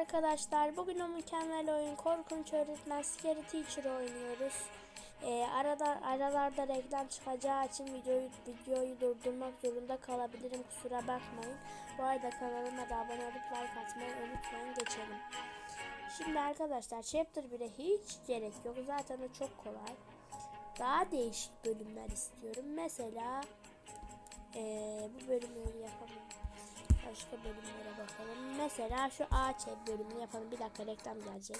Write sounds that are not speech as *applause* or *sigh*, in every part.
arkadaşlar. Bugün o mükemmel oyun Korkunç Öğretmen Scary Teacher oynuyoruz. Ee, arada aralarda reklam çıkacağı için videoyu videoyu durdurmak zorunda kalabilirim. Kusura bakmayın. Bu arada kanalıma da abone olup like atmayı unutmayın. Geçelim. Şimdi arkadaşlar Chapter 1'e hiç gerek yok. Zaten o çok kolay. Daha değişik bölümler istiyorum. Mesela ee, bu bölümleri yapamam. Başka bölümlere bakalım. Mesela şu ağaç ev bölümünü yapalım. Bir dakika reklam gelecek.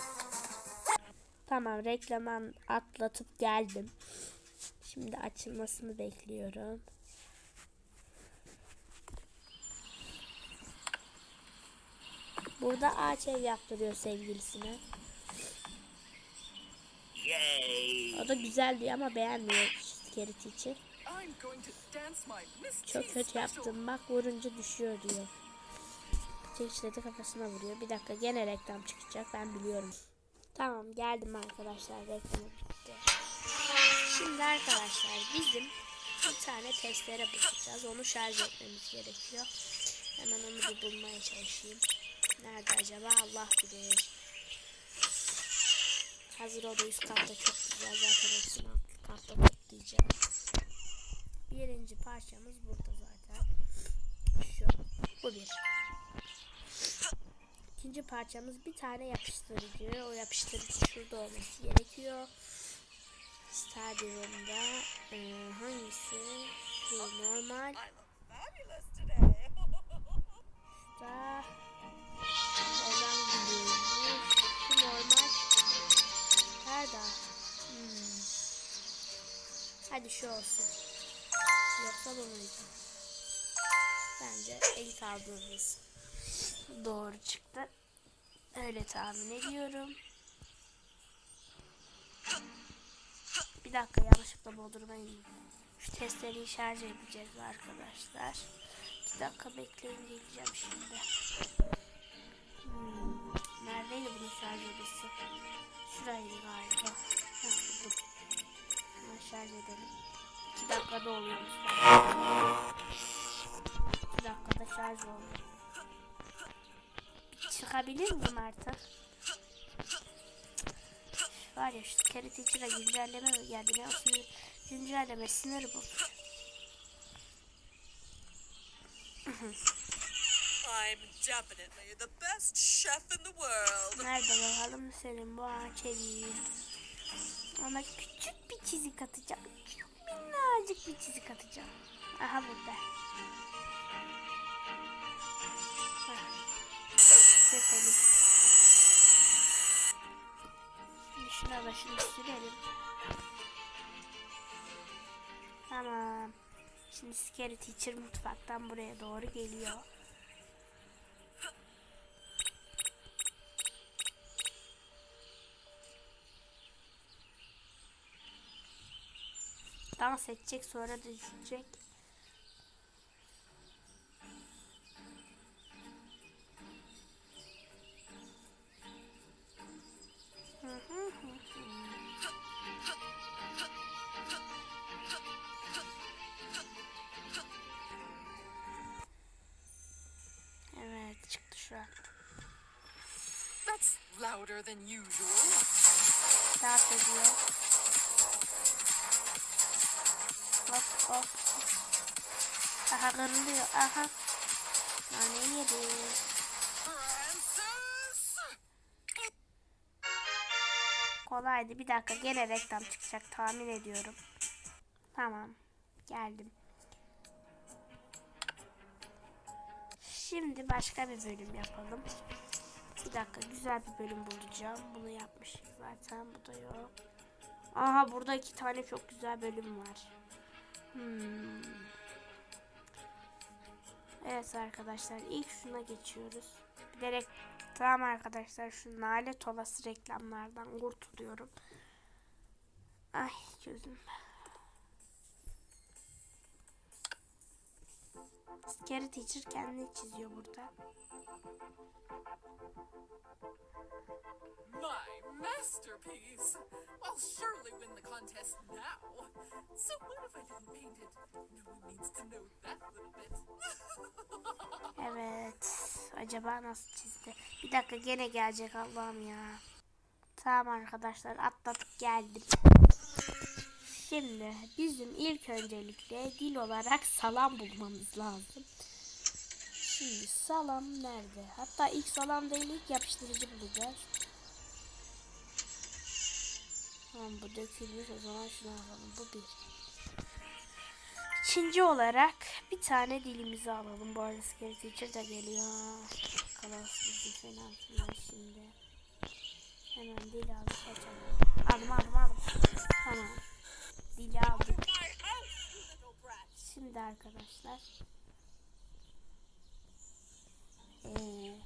Tamam reklamı atlatıp geldim. Şimdi açılmasını bekliyorum. Burada ağaç ev yaptırıyor sevgilisine. Yay! O da güzel diyor ama beğenmiyor my Miss Çok kötü yaptım. Bak vurunca düşüyor diyor. Teşhireti kafasına vuruyor. Bir dakika gene reklam çıkacak. Ben biliyorum. Tamam geldim arkadaşlar. Reklam bitti. Şimdi arkadaşlar bizim bir tane testere bulacağız. Onu şarj etmemiz gerekiyor. Hemen onu bir bulmaya çalışayım. Nerede acaba? Allah bilir. Hazır o da üst katta çok güzel. Zaten alt katta toplayacağım. Birinci parçamız burada zaten. Şu. Bu bir. İkinci parçamız bir tane yapıştırıcı. O yapıştırıcı şurada olması gerekiyor. Stadyumda e, hangisi? Şu normal. Da oradan gidiyoruz. Şu normal. Nerede? Hmm. Hadi şu olsun. Yoksa muydu? Bence ilk aldığımız doğru çıktı. Öyle tahmin ediyorum. Bir dakika yanlışlıkla bozdurmayın. Şu testleri şarj edeceğiz arkadaşlar. Bir dakika bekleyin geleceğim şimdi. Hmm, neredeydi bunun şarj odası? Şuraydı galiba. Hemen şarj edelim. 2 dakikada oluyormuş. zaten. 2 dakikada şarj oldu. Çıkabilir miyim artık? Var ya şu kere teacher'a güncelleme mi geldi? Ne o sinir, güncelleme sinir bozucu. I'm definitely the best chef in the world. Nerede bakalım senin bu ağaç evin? Ona küçük bir çizik atacağım. Çok minnacık bir çizik atacağım. Aha burada. Keselim. Şimdi şuna başını sürelim. Tamam. Şimdi Scary Teacher mutfaktan buraya doğru geliyor. Dans edecek sonra düşecek. Than usual. Dans ediyor. Hop hop. Aha kırılıyor. Aha. Nane yedi. Kolaydı. Bir dakika gene reklam çıkacak tahmin ediyorum. Tamam. Geldim. Şimdi başka bir bölüm yapalım. Bir dakika güzel bir bölüm bulacağım. Bunu yapmışız zaten. Bu da yok. Aha burada iki tane çok güzel bölüm var. Hmm. Evet arkadaşlar ilk şuna geçiyoruz. Bir de rek- tamam arkadaşlar şu nalet olası reklamlardan kurtuluyorum. Ay gözüm. Scary Teacher kendini çiziyor burada. My masterpiece! I'll surely win the contest now. So what if I didn't paint it? No one needs to know that little bit. *laughs* Evet. acaba nasıl çizdi? Bir dakika gene gelecek Allah'ım ya. Tamam arkadaşlar atlatıp geldim. Şimdi bizim ilk öncelikle dil olarak salam bulmamız lazım. Şimdi salam nerede? Hatta ilk salam değil ilk yapıştırıcı bulacağız. Tamam bu dökülmüş o zaman şunu alalım. Bu bir. İkinci olarak bir tane dilimizi alalım. Bu arada Scary Teacher da geliyor. Kalas bizi falan filan şimdi. Hemen dil aldık açalım. Aldım aldım aldım. Tamam. Brat. Şimdi arkadaşlar. Ee,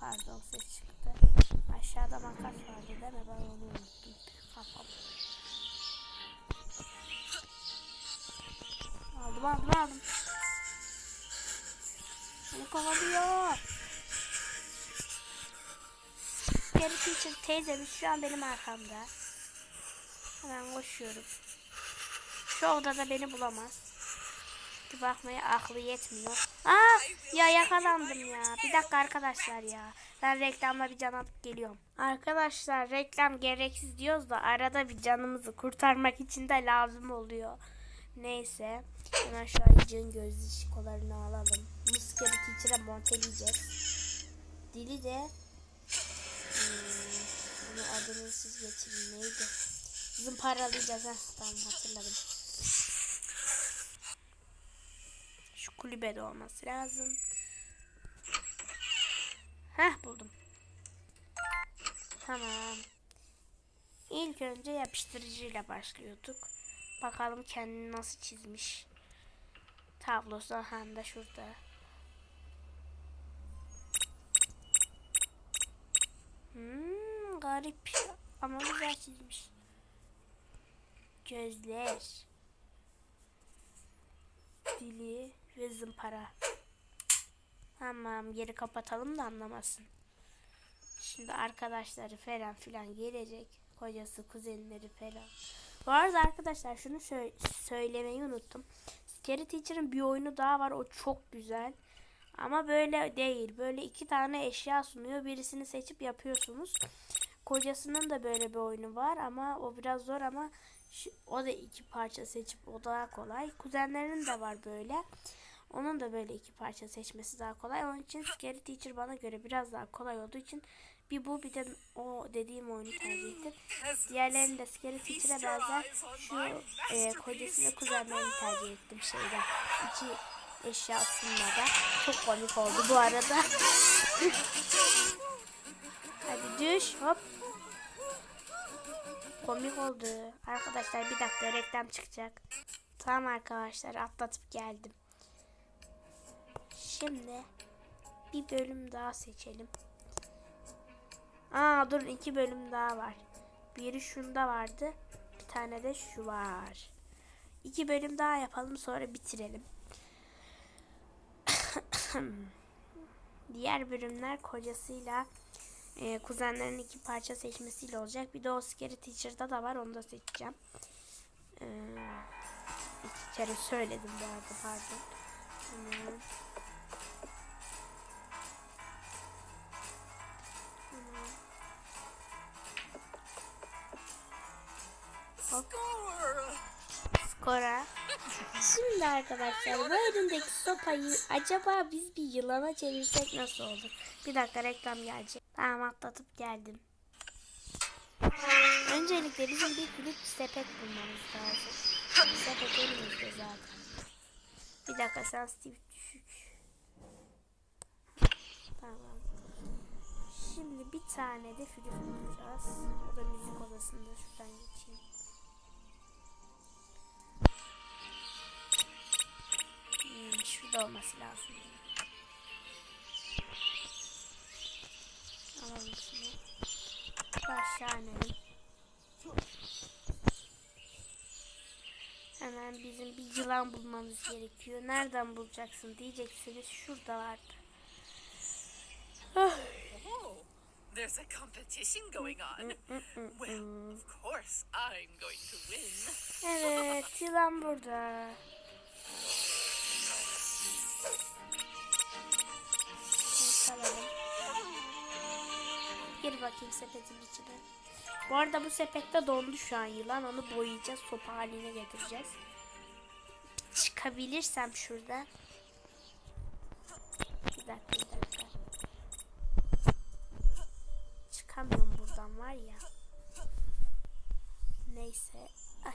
pardon ses çıktı. Aşağıda makas vardı değil mi? Ben onu unuttum. Kafam. Aldım aldım aldım. Beni kovalıyor. Geri teacher teyzemiz şu an benim arkamda. Hemen koşuyorum. Şu odada beni bulamaz. Bir bakmaya aklı yetmiyor. Aa ya yakalandım ya. Bir dakika arkadaşlar ya. Ben reklamla bir can alıp geliyorum. Arkadaşlar reklam gereksiz diyoruz da arada bir canımızı kurtarmak için de lazım oluyor. Neyse. Hemen şu ayıcığın göz şikolarını alalım. Muskeri teacher'a monteleyeceğiz. Dili de bunu adını siz getirin neydi? Zımparalayacağız ha. Tamam hatırladım. Şu kulübede olması lazım. Heh buldum. Tamam. İlk önce yapıştırıcıyla başlıyorduk. Bakalım kendini nasıl çizmiş. Tablosu aha da şurada. Hmm, garip ama güzel çizmiş. Gözler. Dili ve zımpara. Tamam geri kapatalım da anlamasın. Şimdi arkadaşları falan filan gelecek. Kocası, kuzenleri falan. Bu arada arkadaşlar şunu sö- söylemeyi unuttum. Scary Teacher'ın bir oyunu daha var. O çok güzel. Ama böyle değil. Böyle iki tane eşya sunuyor. Birisini seçip yapıyorsunuz. Kocasının da böyle bir oyunu var ama o biraz zor ama şu- o da iki parça seçip o daha kolay. Kuzenlerinin de var böyle. Onun da böyle iki parça seçmesi daha kolay. Onun için Scary Teacher bana göre biraz daha kolay olduğu için bir bu bir de o dediğim oyunu tercih ettim. Diğerlerini de Scary Teacher'a benzer şu e, kocası ve kuzenlerini tercih ettim şeyden. İki eşya sunmada. Çok komik oldu bu arada. *laughs* Hadi düş hop. Komik oldu. Arkadaşlar bir dakika reklam çıkacak. Tamam arkadaşlar atlatıp geldim. Şimdi bir bölüm daha seçelim. Aa dur iki bölüm daha var. Biri şunda vardı. Bir tane de şu var. İki bölüm daha yapalım sonra bitirelim. *coughs* Diğer bölümler kocasıyla e, kuzenlerin iki parça seçmesiyle olacak. Bir de o Scary Teacher'da da var. Onu da seçeceğim. E, iki kere söyledim bu arada pardon. Tamam. Skora. Şimdi arkadaşlar bu elindeki sopayı acaba biz bir yılana çevirsek nasıl olur? Bir dakika reklam gelecek. Tamam atlatıp geldim. Öncelikle bizim bir kulüp sepet bulmamız lazım. Sepet elimizde zaten. Bir dakika sensitivite düşük. Tamam. Şimdi bir tane de flüt bulacağız. O da müzik odasında şuradan geçeyim. Hmm, şurada olması lazım. Alalım Hemen bizim bir yılan bulmamız gerekiyor. Nereden bulacaksın diyeceksiniz. Şuradalardı. Ah. There's a competition going on. Mm, mm, mm, well, of course I'm going to win. evet, yılan burada. *laughs* Bakalım bakayım sepetin içine. Bu arada bu sepette dondu şu an yılan. Onu boyayacağız. Sopa haline getireceğiz. Çıkabilirsem şurada. Bir dakika bir dakika. Çıkamıyorum buradan var ya. Neyse. Ay.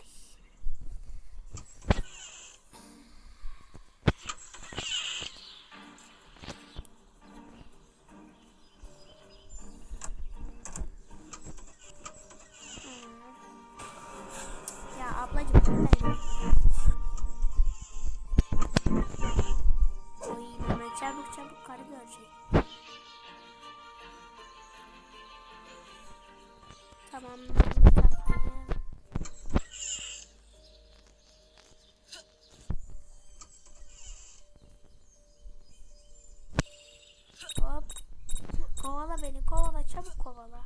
Çabuk kovala.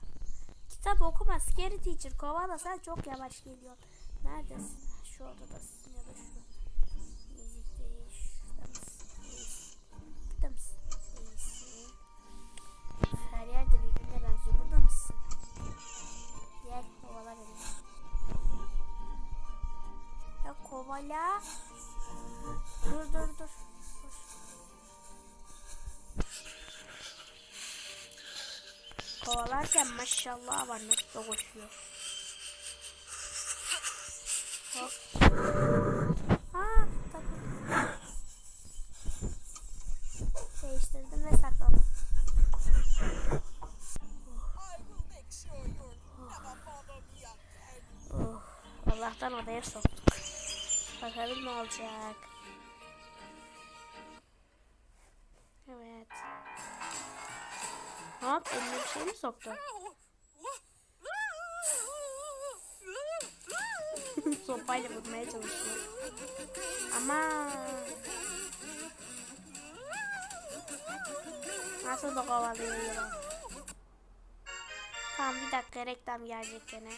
Kitap okuma scary teacher kovala sen çok yavaş geliyorsun. Neredesin? Şu odadasın ya da şu. Müzik değil. Şurada mısın? Burada mısın? Kovala beni. Ya kovala. Dur dur dur. Kovalarken maşallah var nasıl koşuyor. Hop. Hop eline bir şey mi soktu? *laughs* Sopayla vurmaya çalışıyor. Ama nasıl da kovalıyor yılan. Tamam bir dakika reklam gelecek gene.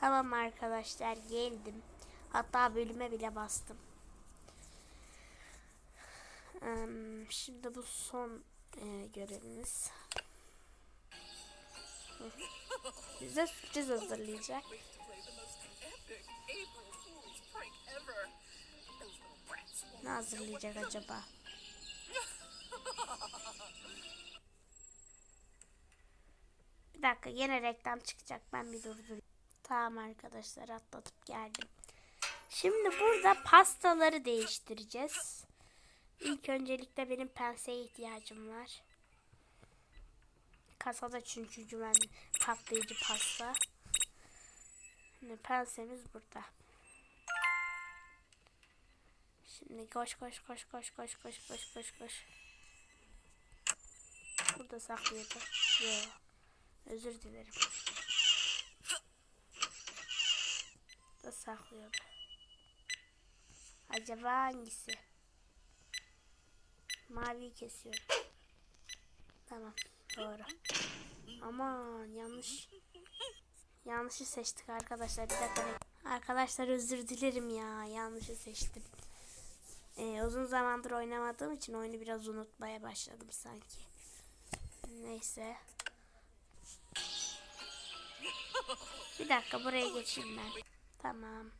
Tamam arkadaşlar geldim. Hatta bölüme bile bastım. Şimdi bu son e, görevimiz. Bize sürpriz hazırlayacak. Ne hazırlayacak acaba? Bir dakika yine reklam çıkacak. Ben bir durdurayım. Tamam arkadaşlar atlatıp geldim. Şimdi burada pastaları değiştireceğiz. İlk öncelikle benim penseye ihtiyacım var. Kasada çünkü güven patlayıcı pasta. Şimdi pensemiz burada. Şimdi koş koş koş koş koş koş koş koş koş. Burada saklıyordu. Yo. Özür dilerim. Burada saklıyordu. Acaba hangisi? Maviyi kesiyorum. Tamam. Doğru. Aman yanlış. Yanlışı seçtik arkadaşlar. Bir dakika. Arkadaşlar özür dilerim ya. Yanlışı seçtim. Ee, uzun zamandır oynamadığım için oyunu biraz unutmaya başladım sanki. Neyse. Bir dakika buraya geçeyim ben. Tamam.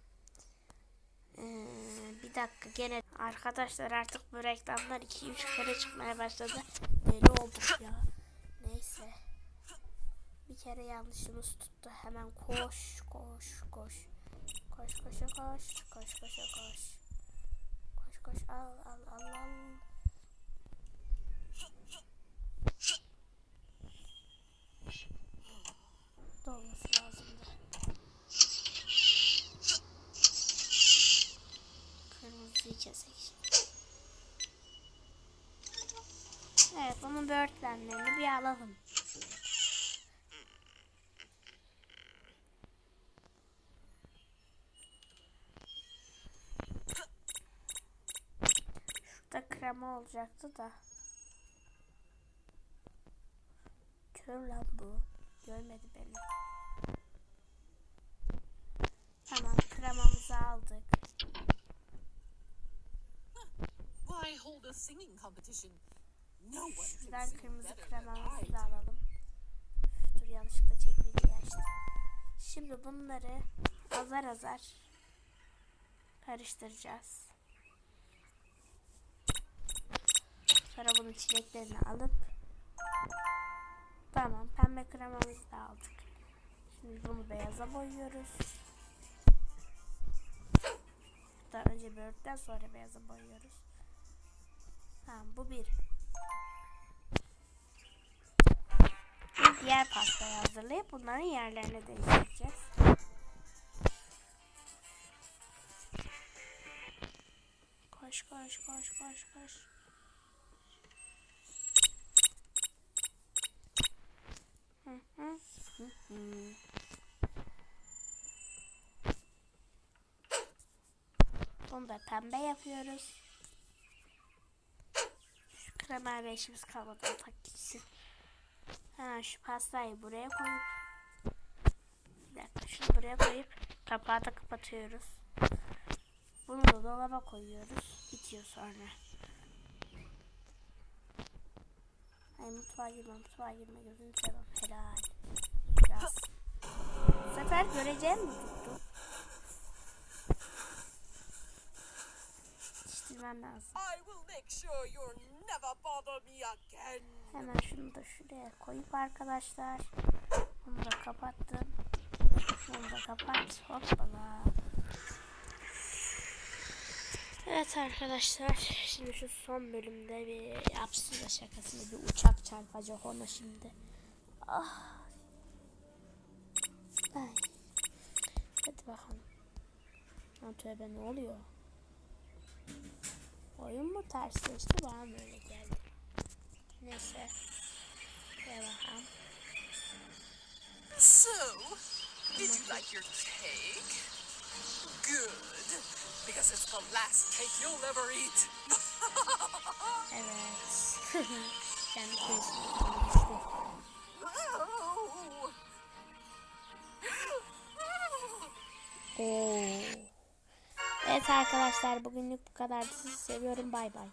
Ee, bir dakika gene arkadaşlar artık bu reklamlar 2-3 kere çıkmaya başladı. Deli olduk ya. Neyse. Bir kere yanlışımız tuttu. Hemen koş koş koş. Koş koş koş koş koş koş koş. Koş al al al al. Dolması lazımdı. Kırmızıyı kesek. Evet bunun böğürtlenlerini bir alalım. Krema olacaktı da. Kör lan bu. Görmedi beni. Tamam kremamızı aldık. Why hold a singing competition? Şuradan kırmızı kremamızı da alalım. yanlışlıkla çekmeceyi açtım. Şimdi bunları azar azar karıştıracağız. Sonra bunun çileklerini alıp tamam pembe kremamızı da aldık. Şimdi bunu beyaza boyuyoruz. Daha önce böğürtten sonra beyaza boyuyoruz. Tamam bu bir. Şimdi diğer pastayı hazırlayıp bunların yerlerini değiştireceğiz. Koş koş koş koş koş. Bunu da pembe yapıyoruz. Şu krema ve işimiz kalmadı. Tak gitsin. Ha, şu pastayı buraya koyup bir dakika şunu buraya koyup kapağı da kapatıyoruz. Bunu da dolaba koyuyoruz. Bitiyor sonra. Ay mutfağa girme mutfağa girme gözünü seveyim. Helal. Biraz. Bu sefer göreceğim mi tuttu? Yetiştirmem lazım. I will make sure you'll never bother me again. Hemen şunu da şuraya koyup arkadaşlar. Bunu da kapattım. Bunu da kapat. Hoppala. Evet arkadaşlar. Şimdi şu son bölümde bir yapsın da şakasını bir uçak çarpacak ona şimdi. Ah. Ay. Hadi bakalım. Ha, tövbe ne oluyor? Oyun mu tersleşti bana mı öyle geldi? Neyse. Bakalım. So, did you like your cake? Good, because it's the last cake you'll ever eat. *laughs* Evet. *laughs* Kendi. Oo. Evet arkadaşlar bugünlük bu kadar. Sizi seviyorum. Bay bay.